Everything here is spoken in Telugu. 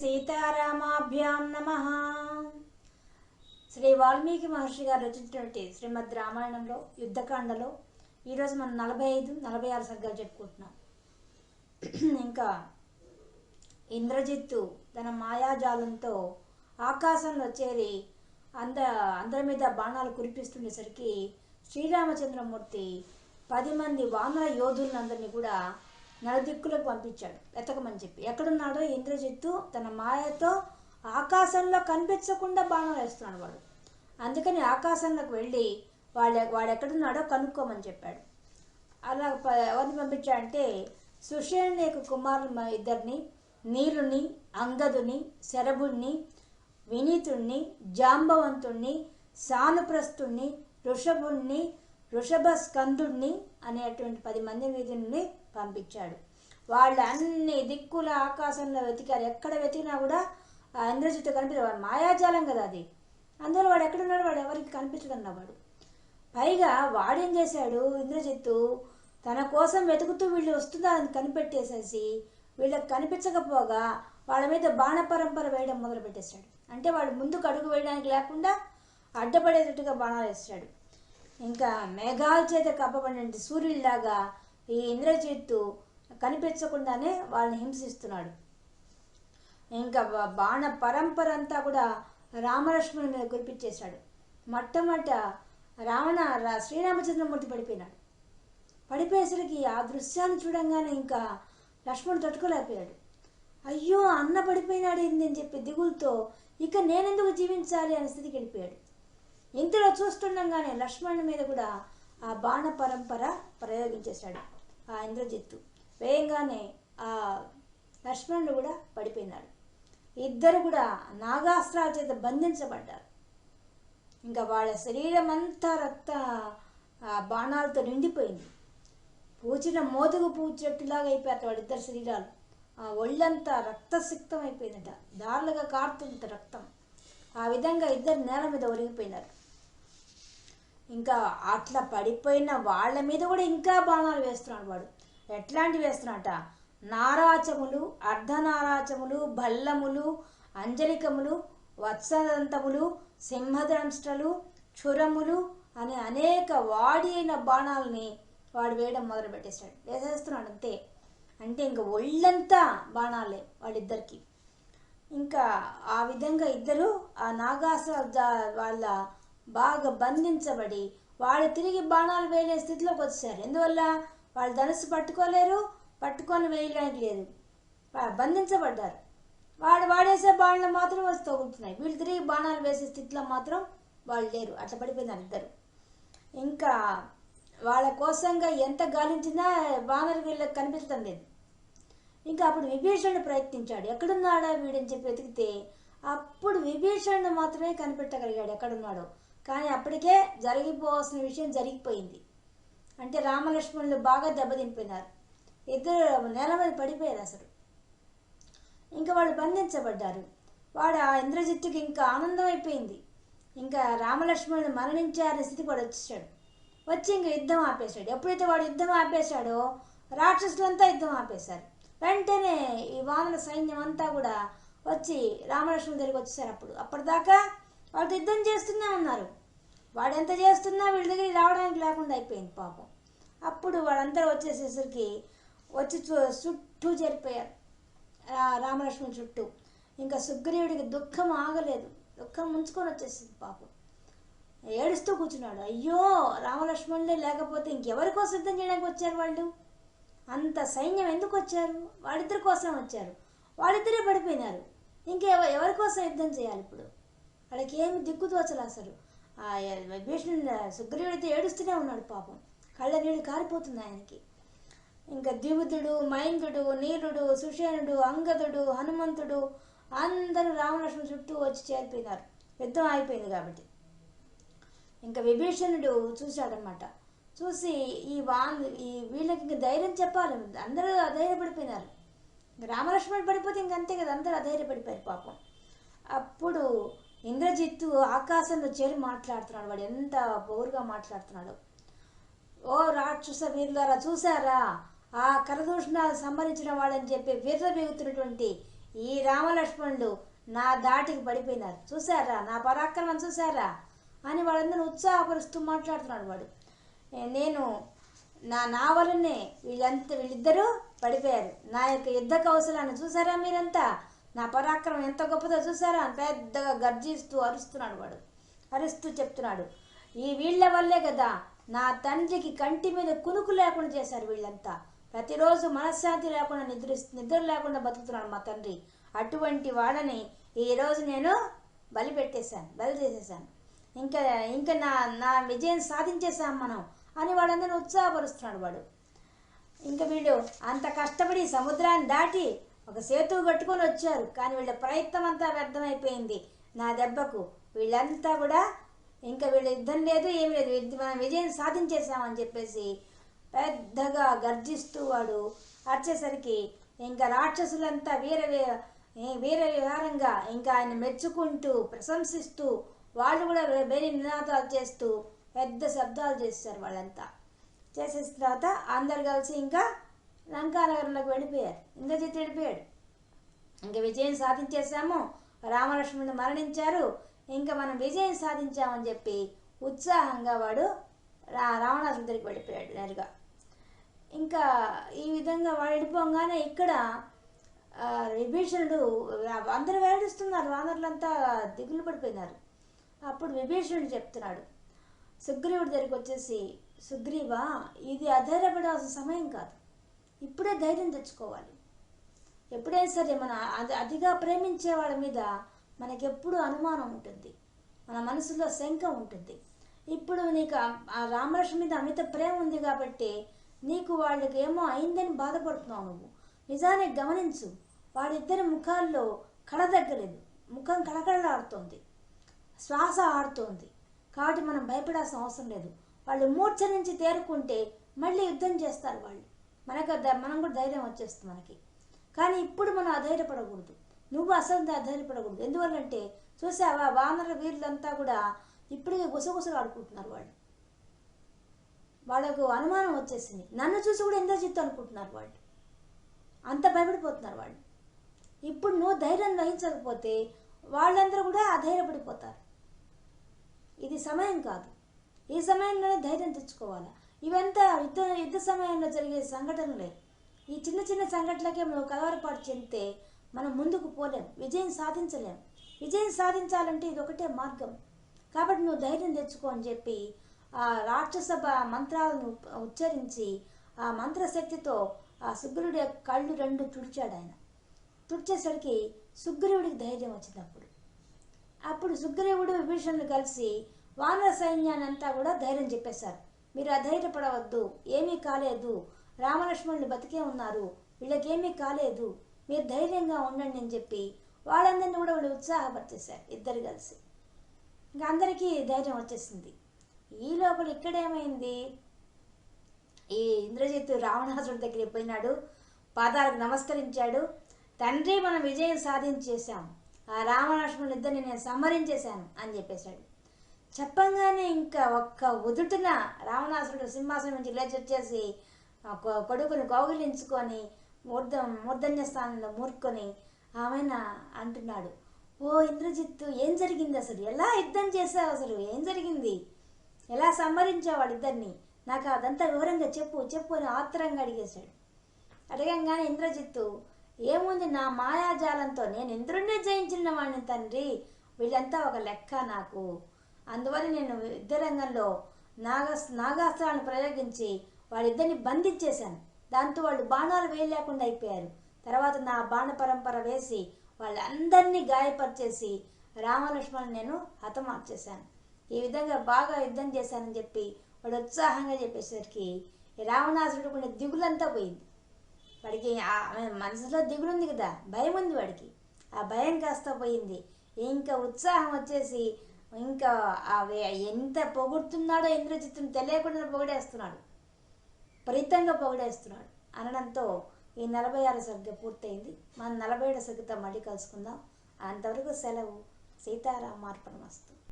సీతారామాభ్యాం నమ. శ్రీ వాల్మీకి మహర్షి గారు రచించినటువంటి శ్రీమద్ రామాయణంలో యుద్ధకాండలో ఈరోజు మనం నలభై ఐదు నలభై ఆరు సర్గాలు చెప్పుకుంటున్నాం. ఇంకా ఇంద్రజిత్తు తన మాయాజాలంతో ఆకాశంలో చేరి అంద అందరి మీద బాణాలు కురిపిస్తుండేసరికి శ్రీరామచంద్రమూర్తి పది మంది వానర యోధులందరినీ కూడా నలుదిక్కులకు పంపించాడు. వెతకమని చెప్పి. ఎక్కడున్నాడో ఇంద్రజిత్తు తన మాయతో ఆకాశంలో కనిపించకుండా బాణం వేస్తున్నాడు వాడు. అందుకని ఆకాశంలోకి వెళ్ళి వాళ్ళ వాడు ఎక్కడున్నాడో కనుక్కోమని చెప్పాడు. అలా ఎవరిని పంపించాడంటే సుషేణి యొక్క కుమారులు ఇద్దరిని నీరుని అంగదుని శరభుణ్ణి వినీతుణ్ణి జాంబవంతుణ్ణి సానుప్రస్తుణ్ణి ఋషభుణ్ణి వృషభ స్కందుణ్ణి అనేటువంటి పది మంది వీధుని పంపించాడు. వాళ్ళు అన్ని దిక్కుల ఆకాశంలో వెతికారు. ఎక్కడ వెతికినా కూడా ఆ ఇంద్రజిత్తు కనిపించదు. వాడు మాయాజాలం కదా అది. అందువల్ల వాడు ఎక్కడున్నాడు వాడు ఎవరికి కనిపించడం వాడు పైగా వాడేం చేశాడు? ఇంద్రజిత్తు తన కోసం వెతుకుతూ వీళ్ళు వస్తుందా అని కనిపెట్టేసేసి వీళ్ళకి కనిపించకపోగా వాళ్ళ మీద బాణ పరంపర వేయడం మొదలుపెట్టేశాడు. అంటే వాడు ముందుకు అడుగు వేయడానికి లేకుండా అడ్డపడేటట్టుగా బాణాలు వేస్తాడు. ఇంకా మేఘాల చేత కప్పబడిన సూర్యుడిలాగా ఈ ఇంద్రజిత్తు కనిపించకుండానే వాళ్ళని హింసిస్తున్నాడు. ఇంకా బాణ పరంపర అంతా కూడా రామలక్ష్మణుని మీద కురిపించేశాడు. మొట్టమొదట రావణ రా- శ్రీరామచంద్రమూర్తి పడిపోయినాడు. పడిపోయేసరికి ఆ దృశ్యాన్ని చూడంగానే ఇంకా లక్ష్మణుడు తట్టుకోలేకపోయాడు. అయ్యో అన్న పడిపోయినాడు ఏంది అని చెప్పి దిగులతో ఇక నేనెందుకు జీవించాలి అనే స్థితికి వెళ్ళిపోయాడు. ఇంతలో చూస్తుండగానే లక్ష్మణుని మీద కూడా ఆ బాణ పరంపర ప్రయోగించేశాడు ఆ ఇంద్రజిత్తు. వేయంగానే ఆ లక్ష్మణుడు కూడా పడిపోయినాడు. ఇద్దరు కూడా నాగాస్త్రాల చేత బంధించబడ్డారు. ఇంకా వాళ్ళ శరీరం అంతా రక్త బాణాలతో నిండిపోయింది. పూచిన మోదుగు పూచినట్టులాగా చెట్టులాగా అయిపోయారు వాళ్ళిద్దరు శరీరాలు. ఆ ఒళ్ళంతా రక్తసిక్తం అయిపోయిందట. దారులుగా కారుతుంది రక్తం. ఆ విధంగా ఇద్దరు నేల మీద ఒరిగిపోయినారు. ఇంకా అట్లా పడిపోయిన వాళ్ళ మీద కూడా ఇంకా బాణాలు వేస్తున్నాడు వాడు. ఎట్లాంటివి వేస్తున్నాట నారాచములు అర్ధనారాచములు భల్లములు అంజలికములు వత్సదంతములు సింహదంష్టలు క్షురములు అనే అనేక వాడి అయిన బాణాలని వాడు వేయడం మొదలు పెట్టేశాడు వేసేస్తున్నాడు అంతే. అంటే ఇంకా ఒళ్ళంతా బాణాలే వాళ్ళిద్దరికి ఇంకా ఆ విధంగా ఇద్దరు ఆ నాగాసుర వాళ్ళ బాగా బంధించబడి వాళ్ళు తిరిగి బాణాలు వేయలే స్థితిలోకి వచ్చారు. ఎందువల్ల? వాళ్ళు ధనుసు పట్టుకోలేరు పట్టుకొని వేయడానికి లేదు. బంధించబడ్డారు. వాడు వాడేసే బాణాలు మాత్రం వచ్చి తగులుతున్నాయి వీళ్ళు తిరిగి బాణాలు వేసే స్థితిలో మాత్రం వాళ్ళు లేరు. అట్లా పడిపోయింది ఇద్దరు ఇంకా వాళ్ళ కోసంగా ఎంత గాలించినా వానరు వీళ్ళకి కనిపించడం లేదు. ఇంకా అప్పుడు విభీషణుడు ప్రయత్నించాడు. ఎక్కడున్నాడా వీడని చెప్పి వెతికితే అప్పుడు విభీషణుడు మాత్రమే కనిపెట్టగలిగాడు ఎక్కడున్నాడో. కానీ అప్పటికే జరిగిపోవాల్సిన విషయం జరిగిపోయింది. అంటే రామలక్ష్మణులు బాగా దెబ్బతినిపోయినారు. ఇద్దరు నెలవారి పడిపోయారు అసలు. ఇంకా వాళ్ళు బంధించబడ్డారు. వాడు ఆ ఇంద్రజిత్తుకి ఇంకా ఆనందం అయిపోయింది. ఇంకా రామలక్ష్మణుడు మరణించారని స్థితి కూడా వచ్చేసాడు వచ్చి ఇంకా యుద్ధం ఆపేశాడు. ఎప్పుడైతే వాడు యుద్ధం ఆపేశాడో రాక్షసులంతా యుద్ధం ఆపేశారు. వెంటనే ఈ వానర సైన్యం అంతా కూడా వచ్చి రామలక్ష్మణుల దగ్గరికి వచ్చేసారు అప్పుడు. అప్పటిదాకా వాళ్ళతో యుద్ధం చేస్తూనే ఉన్నారు. వాడు ఎంత చేస్తున్నా వీళ్ళ దగ్గరికి రావడానికి లేకుండా అయిపోయింది పాపం. అప్పుడు వాళ్ళందరూ వచ్చేసేసరికి వచ్చి చుట్టూ జరిపోయారు. రామలక్ష్మణ్ చుట్టూ. ఇంకా సుగ్రీవుడికి దుఃఖం ఆగలేదు. దుఃఖం ముంచుకొని వచ్చేసింది పాపం. ఏడుస్తూ కూర్చున్నాడు. అయ్యో రామలక్ష్మణులే లేకపోతే ఇంకెవరికో సిద్ధం యుద్ధం చేయడానికి వచ్చారు వాళ్ళు? అంత సైన్యం ఎందుకు వచ్చారు? వాళ్ళిద్దరి కోసం వచ్చారు. వాళ్ళిద్దరే పడిపోయినారు. ఇంకెవ ఎవరి కోసం యుద్ధం చేయాలి ఇప్పుడు? వాళ్ళకి ఏమి దిక్కు అసలు? విభీషణుడు సుగ్రీవుడితో ఏడుస్తూనే ఉన్నాడు పాపం. కళ్ళ నీళ్ళు కారిపోతుంది ఆయనకి. ఇంకా ద్విబుద్ధుడు మైందుడు నీరుడు సుషేనుడు అంగదుడు హనుమంతుడు అందరూ రామలక్ష్మణ చుట్టూ వచ్చి చేరిపోయినారు. యుద్ధం అయిపోయింది కాబట్టి. ఇంకా విభీషణుడు చూశాడనమాట చూసి ఈ వా ఈ వీళ్ళకి ఇంక ధైర్యం చెప్పాలి. అందరూ అధైర్యపడిపోయినారు. రామలక్ష్మణుడు పడిపోతే ఇంక అంతే కదా అందరూ అధైర్యపడిపోయారు పాపం. అప్పుడు ఇంద్రజిత్తు ఆకాశంలో చేరి మాట్లాడుతున్నాడు. వాడు ఎంత పౌరుగా మాట్లాడుతున్నాడు. ఓ రాక్షస వీరులారా చూసారా? ఆ కరదూషణ సంబంధించిన వాడని చెప్పి వీర్ర బిగుతున్నటువంటి ఈ రామలక్ష్మణుడు నా దాటికి పడిపోయినారు. చూసారా? నా పరాక్రమం చూసారా? అని వాళ్ళందరూ ఉత్సాహపరుస్తూ మాట్లాడుతున్నాడు వాడు. నేను నా నా వలనే వీళ్ళంతా వీళ్ళిద్దరూ పడిపోయారు. నా యొక్క యుద్ధ కౌశలాన్ని చూసారా మీరంతా? నా పరాక్రమం ఎంత గొప్పదో చూసారా? అని పెద్దగా గర్జిస్తూ అరుస్తున్నాడు వాడు. అరుస్తూ చెప్తున్నాడు ఈ వీళ్ళ వల్లే కదా నా తండ్రికి కంటి మీద కునుకు లేకుండా చేశారు వీళ్ళంతా. ప్రతిరోజు మనశ్శాంతి లేకుండా నిద్ర నిద్ర లేకుండా బతుకుతున్నాడు మా తండ్రి. అటువంటి వాడని ఈరోజు నేను బలి పెట్టేశాను బలి చేసేసాను ఇంకా ఇంకా నా నా విజయం సాధించేశాం మనం అని వాడందరిని ఉత్సాహపరుస్తున్నాడు వాడు. ఇంకా వీళ్ళు అంత కష్టపడి సముద్రాన్ని దాటి ఒక సేతువు కట్టుకొని వచ్చారు కానీ వీళ్ళ ప్రయత్నం అంతా వ్యర్థమైపోయింది. నా దెబ్బకు వీళ్ళంతా కూడా ఇంకా వీళ్ళ యుద్ధం లేదు ఏమి లేదు. మనం విజయం సాధించేసామని చెప్పేసి పెద్దగా గర్జిస్తూ వాడు వచ్చేసరికి ఇంకా రాక్షసులంతా వీర వీర విహారంగా ఇంకా ఆయన మెచ్చుకుంటూ ప్రశంసిస్తూ వాళ్ళు కూడా వేరే నినాదాలు చేస్తూ పెద్ద శబ్దాలు చేస్తారు వాళ్ళంతా. చేసేసిన తర్వాత అందరు కలిసి ఇంకా లంకానగరంలోకి వెళ్ళిపోయారు. ఇంద్రజిత్ వెళ్ళిపోయాడు. ఇంకా విజయం సాధించేశాము. రామలక్ష్మణుడు మరణించారు. ఇంకా మనం విజయం సాధించామని చెప్పి ఉత్సాహంగా వాడు రా రావణాసుడి దగ్గరికి వెళ్ళిపోయాడు నేరుగా. ఇంకా ఈ విధంగా వాడు వెళ్ళిపోగానే ఇక్కడ విభీషణుడు అందరూ వేడిస్తున్నారు వానరులంతా దిగులు పడిపోయినారు. అప్పుడు విభీషణుడు చెప్తున్నాడు. సుగ్రీవుడి దగ్గరికి వచ్చేసి సుగ్రీవా ఇది అధైర్యపడాల్సిన సమయం కాదు. ఇప్పుడే ధైర్యం తెచ్చుకోవాలి. ఎప్పుడైనా సరే మన అది అతిగా ప్రేమించే వాళ్ళ మీద మనకెప్పుడు అనుమానం ఉంటుంది. మన మనసులో శంక ఉంటుంది. ఇప్పుడు నీకు ఆ- ఆ రామలక్ష్మి మీద అమిత ప్రేమ ఉంది కాబట్టి నీకు వాళ్ళకి ఏమో అయిందని బాధపడుతున్నావు నువ్వు. నిజానికి గమనించు. వాడిద్దరి ముఖాల్లో కళ దగ్గలేదు ముఖం కళకళలాడుతోంది. శ్వాస ఆడుతోంది కాబట్టి మనం భయపడాల్సిన అవసరం లేదు. వాళ్ళు మూర్ఛ నుంచి తేరుకుంటే మళ్ళీ యుద్ధం చేస్తారు వాళ్ళు. మనకు మనం కూడా ధైర్యం వచ్చేస్తుంది మనకి. కానీ ఇప్పుడు మనం అధైర్యపడకూడదు. నువ్వు అసలు అధైర్యపడకూడదు. ఎందువల్లంటే చూసావా వానర వీరులంతా కూడా ఇప్పటికే గుసగుసలు ఆడుకుంటున్నారు వాళ్ళు. వాళ్ళకు అనుమానం వచ్చేసింది. నన్ను చూసి కూడా ఇంద్రజిత్తు అనుకుంటున్నారు వాళ్ళు. అంత భయపడిపోతున్నారు వాళ్ళు. ఇప్పుడు నువ్వు ధైర్యం వహించకపోతే వాళ్ళందరూ కూడా అధైర్యపడిపోతారు. ఇది సమయం కాదు. ఈ సమయంలోనే ధైర్యం తెచ్చుకోవాలి? ఇవంతా యుద్ధ యుద్ధ సమయంలో జరిగే సంఘటనలే. ఈ చిన్న చిన్న సంఘటనలకే మనం కలవరపాటు చెందితే మనం ముందుకు పోలేం విజయం సాధించలేం. విజయం సాధించాలంటే ఇది ఒకటే మార్గం. కాబట్టి నువ్వు ధైర్యం తెచ్చుకో అని చెప్పి ఆ రాక్షస మంత్రాలను ఉచ్చరించి ఆ మంత్రశక్తితో ఆ సుగ్రీవుడి కళ్ళు రెండు తుడిచాడు ఆయన. తుడిచేసరికి సుగ్రీవుడికి ధైర్యం వచ్చింది అప్పుడు. అప్పుడు సుగ్రీవుడు విభీషణుడు కలిసి వానర సైన్యాన్ని అంతా కూడా ధైర్యం చెప్పేశారు. మీరు అధైర్యపడవద్దు. ఏమీ కాలేదు. రామలక్ష్మణులు బతికే ఉన్నారు. వీళ్ళకేమీ కాలేదు. మీరు ధైర్యంగా ఉండండి అని చెప్పి వాళ్ళందరినీ కూడా వాళ్ళు ఉత్సాహపరిచేశారు. ఇద్దరు కలిసి. ఇంకా అందరికీ ధైర్యం వచ్చేసింది. ఈ లోపల ఇక్కడేమైంది? ఈ ఇంద్రజిత్తు రావణాసుడి దగ్గరికి పోయినాడు. పాదాలకు నమస్కరించాడు. తండ్రి మనం విజయం సాధించేశాం. ఆ రామలక్ష్మణుని ఇద్దరిని నేను సంహరించేశాను అని చెప్పేశాడు. చెప్పంగానే ఇంకా ఒక్క ఉదుటిన రావణాసురుడు సింహాసనం నుంచి లేచి వచ్చేసి కొడుకుని కౌగిలించుకొని మూర్ధ మూర్ధన్య స్థానంలో మూర్కొని ఆమెన అంటున్నాడు. ఓ ఇంద్రజిత్తు ఏం జరిగింది అసలు? ఎలా యుద్ధం చేసావు అసలు? ఏం జరిగింది? ఎలా సంహరించావు వాళ్ళిద్దరిని? నాకు అదంతా వివరంగా చెప్పు చెప్పు అని ఆత్రంగా అడిగేశాడు. అడగంగానే ఇంద్రజిత్తు ఏముంది నా మాయాజాలంతో? నేను ఇంద్రుణ్ణే జయించిన వాడిని తండ్రి. వీళ్ళంతా ఒక లెక్క నాకు. అందువల్ల నేను యుద్ధరంగంలో నాగ నాగాస్త్రాలను ప్రయోగించి వాళ్ళిద్దరిని బంధించేశాను. దాంతో వాళ్ళు బాణాలు వేయలేకుండా అయిపోయారు. తర్వాత నా బాణ పరంపర వేసి వాళ్ళందరినీ గాయపరిచేసి రామలక్ష్మణ్ నేను హతమార్చేశాను. ఈ విధంగా బాగా యుద్ధం చేశానని చెప్పి వాడు ఉత్సాహంగా చెప్పేసరికి రావణాసురుడు కొన్ని దిగులంతా పోయింది. వాడికి మనసులో దిగులుంది కదా భయం ఉంది వాడికి. ఆ భయం కాస్త పోయింది. ఇంకా ఉత్సాహం వచ్చేసి ఇంకా ఆ వే- ఎంత పొగుడుతున్నాడో ఇంద్రజిత్తుని తెలియకుండా పొగిడేస్తున్నాడు. ఫలితంగా పొగిడేస్తున్నాడు. అనడంతో ఈ నలభై ఆరు సరిగ్గా పూర్తయింది. మనం నలభై ఏడు సరిగ్గా మళ్ళీ కలుసుకుందాం. అంతవరకు సెలవు. సీతారామార్పణ వస్తుంది.